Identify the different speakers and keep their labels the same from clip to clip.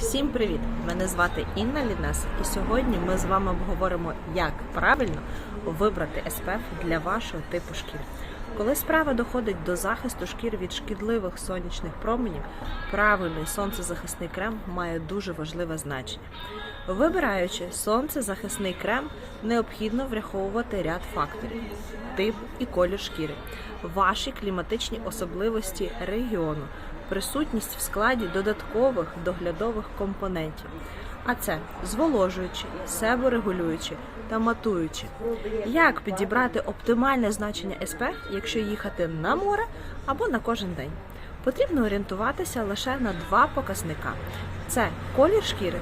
Speaker 1: Всім привіт! Мене звати Інна Лінес, і сьогодні ми з вами обговоримо, як правильно вибрати SPF для вашого типу шкіри. Коли справа доходить до захисту шкір від шкідливих сонячних променів, правильний сонцезахисний крем має дуже важливе значення. Вибираючи сонцезахисний крем, необхідно враховувати ряд факторів: тип і колір шкіри, ваші кліматичні особливості регіону, присутність в складі додаткових доглядових компонентів. А це зволожуючі, себорегулюючі та матуючі. Як підібрати оптимальне значення SPF, якщо їхати на море або на кожен день? Потрібно орієнтуватися лише на два показника: це колір шкіри.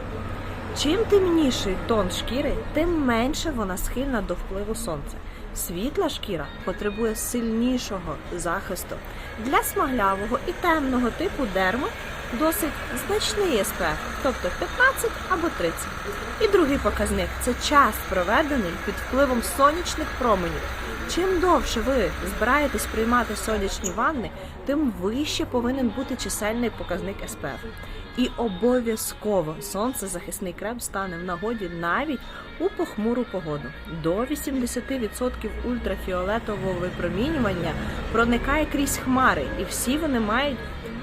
Speaker 1: Чим темніший тон шкіри, тим менше вона схильна до впливу сонця. Світла шкіра потребує сильнішого захисту. Для смаглявого і темного типу дерми досить значний SPF, тобто 15 або 30. І другий показник це час, проведений під впливом сонячних променів. Чим довше ви збираєтесь приймати сонячні ванни, тим вище повинен бути чисельний показник SPF. І обов'язково сонцезахисний крем стане в нагоді навіть у похмуру погоду. До 80% ультрафіолетового випромінювання проникає крізь хмари, і всі вони мають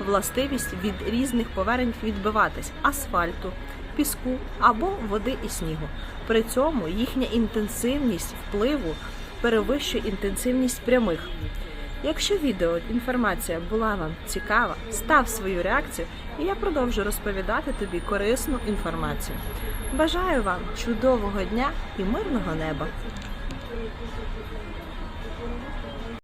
Speaker 1: властивість від різних поверхень відбиватись асфальту, піску або води і снігу. При цьому їхня інтенсивність впливу перевищує інтенсивність прямих. Якщо відео інформація була вам цікава, став свою реакцію, і я продовжу розповідати тобі корисну інформацію. Бажаю вам чудового дня і мирного неба!